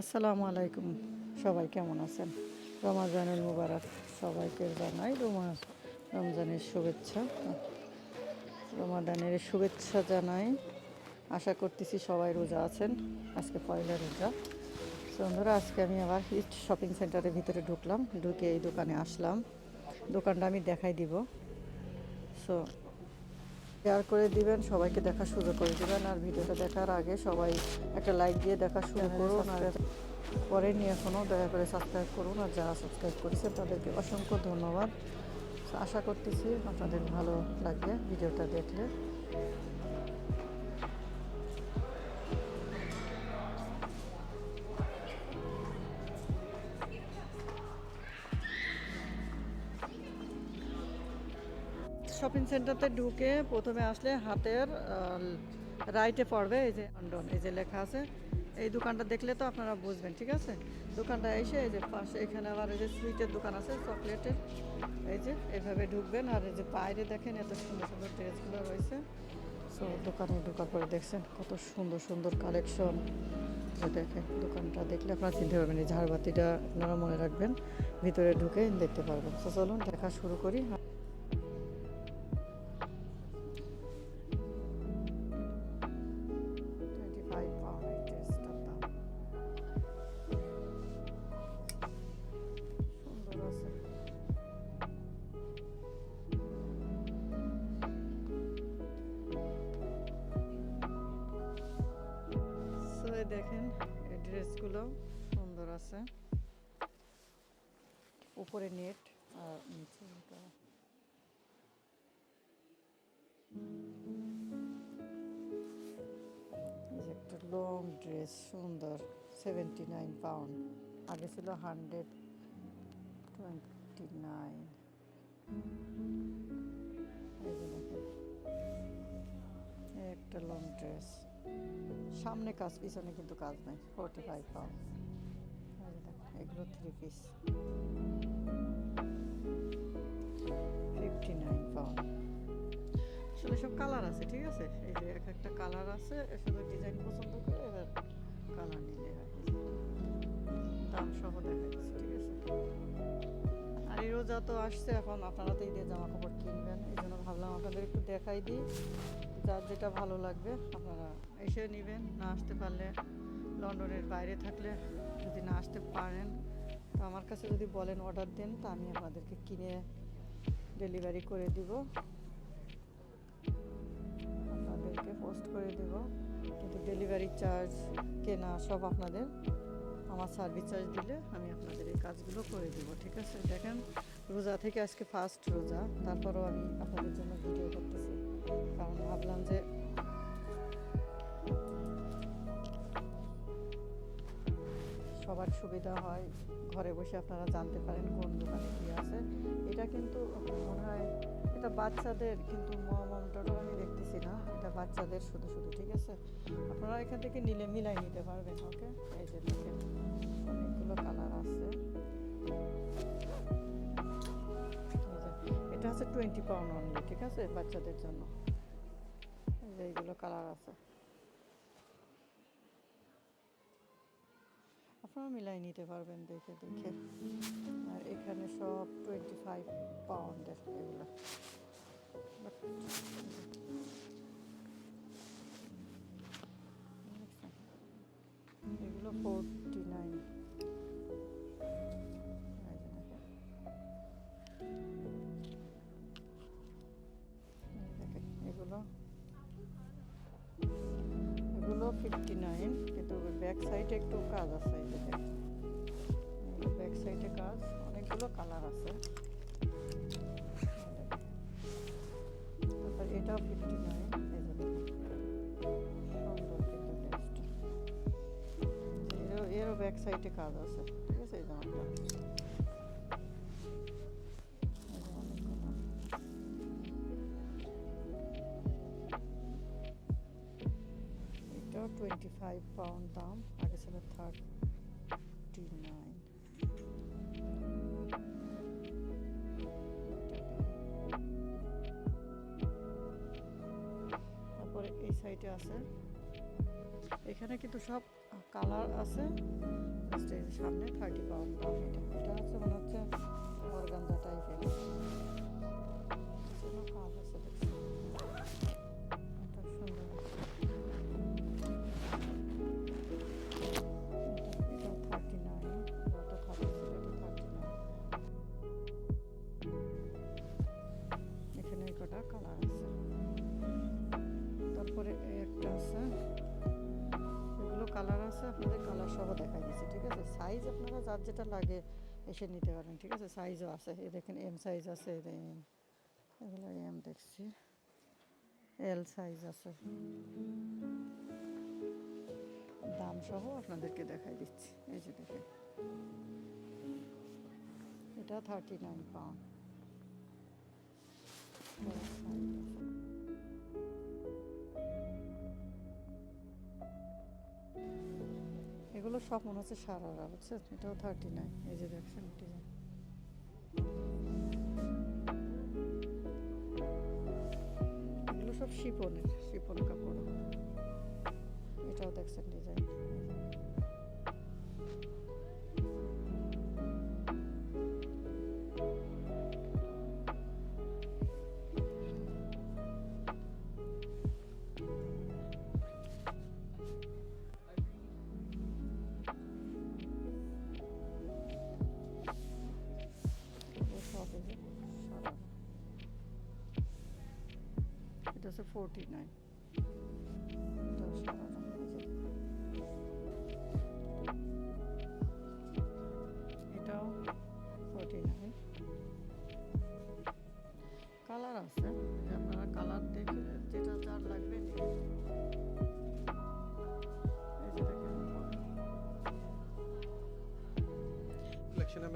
আসসালামু আলাইকুম। সবাই কেমন আছেন? রমাজানুল মুবারক সবাইকে জানাই রোমা, রমজানের শুভেচ্ছা। রমাদানের শুভেচ্ছা জানাই। আশা করতেছি সবাই রোজা আছেন। আজকে পয়লা রোজা। বন্ধুরা, আজকে আমি আবার হিট শপিং সেন্টারের ভিতরে ঢুকলাম। ঢুকে এই দোকানে আসলাম। দোকানটা আমি দেখাই দিব। সো শেয়ার করে দিবেন সবাইকে দেখা শুরু করে দিবেন আর ভিডিওটা দেখার আগে সবাই একটা লাইক দিয়ে দেখা শুরু করুন আর পরে নিয়ে এখনও দয়া করে সাবস্ক্রাইব করুন আর যারা সাবস্ক্রাইব করেছে তাদেরকে অসংখ্য ধন্যবাদ। আশা করতেছি আপনাদের ভালো লাগবে ভিডিওটা দেখলে। শপিং সেন্টারতে ঢুকে প্রথমে আসলে হাতের রাইটে পড়বে এই যে লন্ডন, এই যে লেখা আছে। এই দোকানটা দেখলে তো আপনারা বুঝবেন, ঠিক আছে? দোকানটা এসে এই যে পাশে, এখানে আবার এই যে সুইটের দোকান আছে, চকলেটের। এই যে এইভাবে ঢুকবেন, আর এই যে বাইরে দেখেন এত সুন্দর সুন্দর ড্রেসগুলো রয়েছে। সো দোকানে ঢোকার পরে দেখছেন কত সুন্দর সুন্দর কালেকশন। দেখেন দোকানটা দেখলে আপনারা চিনতে পারবেন, এই ঝাড়বাতিটা আপনারা মনে রাখবেন। ভিতরে ঢুকে দেখতে পারবেন। তো চলুন দেখা শুরু করি। আছে। উপরে নেট আর নিচে একটা লং ড্রেস সুন্দর সেভেন্টি নাইন পাউন্ড আগে ছিল হান্ড্রেড টোয়েন্টি নাইন একটা লং ড্রেস সামনে কাজ, পিছনে কিন্তু কাজ নাই ফোরটি ফাইভ পাউন্ড এগুলো three piece fifty nine pound আসলে সব কালার আছে, ঠিক আছে? এই যে এক একটা কালার আছে শুধু ডিজাইন পছন্দ করে এবার কালার নিলে হয় দাম সহ দেখা যাচ্ছে ঠিক আছে? আর এই রোজা তো আসছে এখন আপনারা তো ঈদের জামা কাপড় কিনবেন। এই জন্য ভাবলাম আপনাদের একটু দেখাই দিই। যার যেটা ভালো লাগবে, আপনারা এসে নেবেন। না আসতে পারলে লন্ডনের বাইরে থাকলে যদি না আসতে পারেন, তো আমার কাছে যদি বলেন অর্ডার দেন, তা আমি আপনাদেরকে কিনে ডেলিভারি করে দিব। আপনাদেরকে পোস্ট করে দেব। কিন্তু ডেলিভারি চার্জ, কেনা সব আপনাদের। আমার সার্ভিস চার্জ দিলে আমি আপনাদের এই কাজগুলো করে দেবো, ঠিক আছে? দেখেন, রোজা থেকে আজকে ফার্স্ট রোজা, তারপরও আমি আপনাদের জন্য ভিডিও করতেছি। কারণ ভাবলাম যে সবার সুবিধা হয় ঘরে বসে আপনারা জানতে পারেন কোন দোকানে কী আছে। এটা কিন্তু মনে হয় এটা বাচ্চাদের, কিন্তু মমটাটা আমি দেখতেছি না। এটা বাচ্চাদের শুধু শুধু, ঠিক আছে? আপনারা এখান থেকে নিলে মিলাই নিতে পারবেন, ওকে? এই যে দেখেন, অনেকগুলো কালার আছে। এটা হচ্ছে টোয়েন্টি পাউন্ড অনলি ঠিক আছে? বাচ্চাদের জন্য। এই এইগুলো কালার আছে। আপনারা মিলাই নিতে পারবেন দেখে দেখে। আর এখানে সব টোয়েন্টি ফাইভ পাউন্ডের এগুলো। এগুলো ফোরটি নাইন ব্যাক সাইডে একটু কাজ আছে এই ব্যাক সাইডে কাজ, অনেকগুলো কালার আছে। তারপর এটাও ফিফটি নাইন ব্যাক সাইডে কাজ আছে, ঠিক আছে? এই জামাটা টোয়েন্টি ফাইভ পাউন্ড আছে। এখানে কিন্তু সব কালার আছে। স্টেজ সামনে থার্টি পাউন্ড এটা। এটা হচ্ছে মনে হচ্ছে অর্গানজা টাইপের কাজ আছে সাইজ আপনারা যার যেটা লাগে এসে নিতে পারেন, ঠিক আছে? সাইজও আছে, এই দেখেন এম সাইজ আছে এম এগুলো এম দেখছি। এল সাইজ আছে। দাম সহ আপনাদেরকে দেখাই দিচ্ছি। এই যে দেখেন। এটা থার্টি নাইন পাউন্ড এগুলো সব মনে হচ্ছে সারারা, বুঝছেন? এটাও থার্টি নাইন এই যে দেখছেন ডিজাইন এগুলো সব শিপনের, শিপন কাপড়। এটাও দেখছেন ডিজাইন was a 49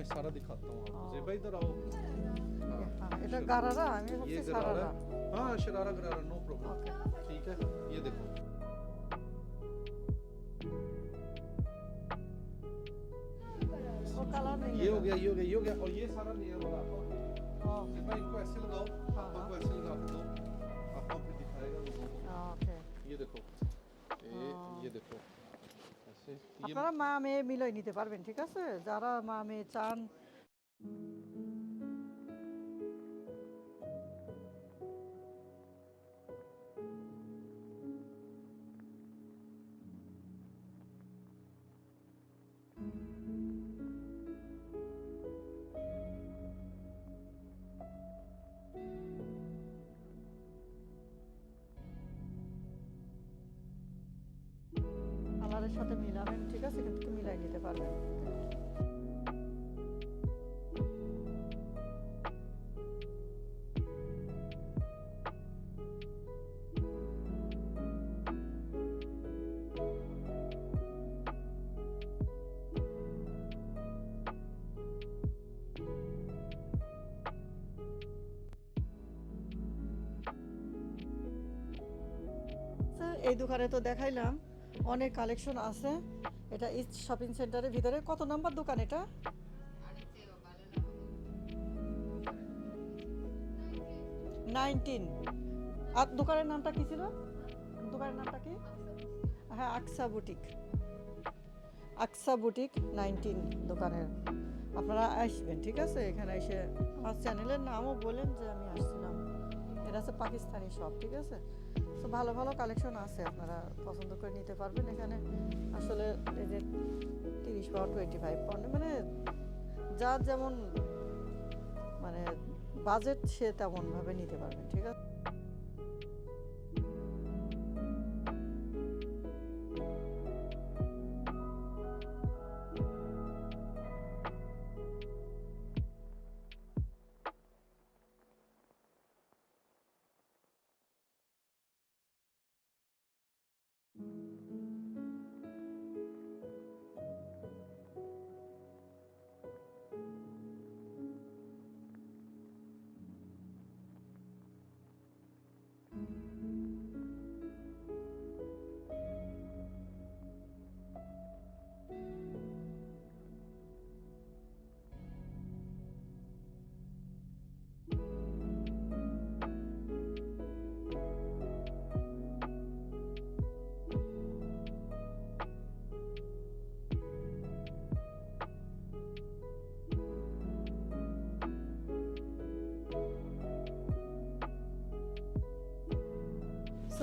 सारा दिखाता हूँ आपको। भाई इधर आओ। हाँ, हाँ इधर गरारा है ये गरारा हाँ। शरारा गरारा नो प्रॉब्लम ठीक है ये देखो। ये हो गया ये हो गया ये हो गया और ये सारा लेयर वाला ओके भाई इनको ऐसे लगाओ आपको ऐसे लगा दो। आपको फिर दिखाएगा लोगों को। ये देखो। ये देखो। আপনারা মা মেয়ে মিলাই নিতে পারবেন ঠিক আছে? যারা মা মেয়ে চান। আছে কিন্তু মিলাই নিতে স্যার, এই দোকানে তো দেখাইলাম অনেক কালেকশন আছে। এটা ইস্ট শপিং সেন্টারের ভিতরে। কত নাম্বার দোকান এটা? নাইনটিন আর দোকানের নামটা কি ছিল? দোকানের নামটা কি? হ্যাঁ Aqsa boutique. Aqsa boutique nineteen দোকানের। আপনারা আসবেন, ঠিক আছে? এখানে এসে আমার চ্যানেলের নামও বলেন যে আমি আসছিলাম। এটা হচ্ছে পাকিস্তানি শপ ঠিক আছে? তো ভালো ভালো কালেকশন আছে, আপনারা পছন্দ করে নিতে পারবেন। এখানে আসলে এই যে তিরিশ পাউন্ড টোয়েন্টি ফাইভ পাউন্ড মানে যার যেমন মানে বাজেট সে তেমনভাবে নিতে পারবেন, ঠিক আছে?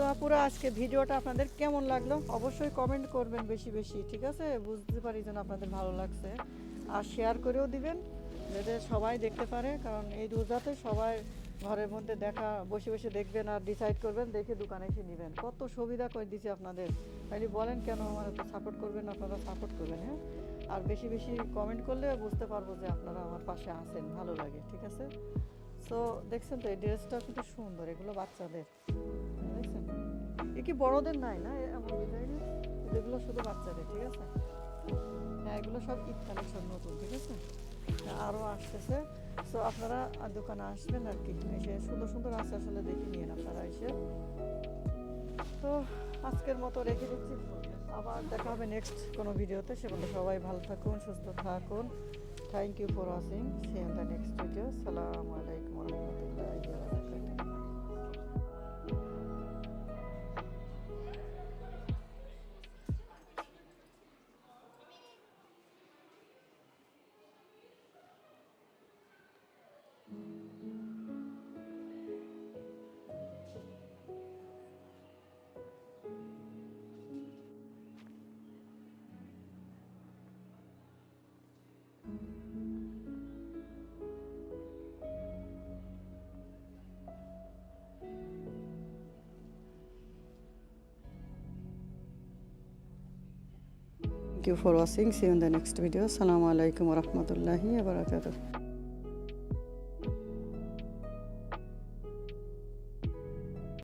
আপুরা, আজকে ভিডিওটা আপনাদের কেমন লাগল? অবশ্যই কমেন্ট করবেন বেশি বেশি, ঠিক আছে? বুঝতে পারি যেন আপনাদের ভালো লাগছে। আর শেয়ার করেও দিবেন, যাতে সবাই দেখতে পারে, কারণ এই রোজাতে সবাই ঘরের মধ্যে দেখা, বসে বসে দেখবেন আর ডিসাইড করবেন, দেখে দোকানে এসে নেবেন। কত সুবিধা করে দিছি আপনাদের। তাইলে বলেন কেন আমার এত সাপোর্ট করবেন আপনারা সাপোর্ট করবেন হ্যাঁ? আর বেশি বেশি কমেন্ট করলে বুঝতে পারব যে আপনারা আমার পাশে আছেন, ভালো লাগে, ঠিক আছে? সো দেখছেন তো, এই ড্রেসটা কিন্তু সুন্দর, এগুলো বাচ্চাদের কি বড়দের নাই না? এমন এগুলো শুধু বাচ্চাদের, ঠিক আছে? হ্যাঁ এগুলো সব ঈদ কালেকশন নতুন, ঠিক আছে? আরও আসতেছে। সো আপনারা দোকানে আসবেন আর কি। এসে সুন্দর সুন্দর আছে, আসলে দেখে নিন আপনারা এসে। তো, আজকের মতো রেখে দিচ্ছি। আবার দেখা হবে নেক্সট কোনো ভিডিওতে। সে বলে সবাই ভালো থাকুন, সুস্থ থাকুন। Thank you for watching see in the next video সালামু আলাইকুম রহমতুল্লাহি Watching. See you in the next video. Assalamu alaikum wa rahmatullahi wa barakatuh.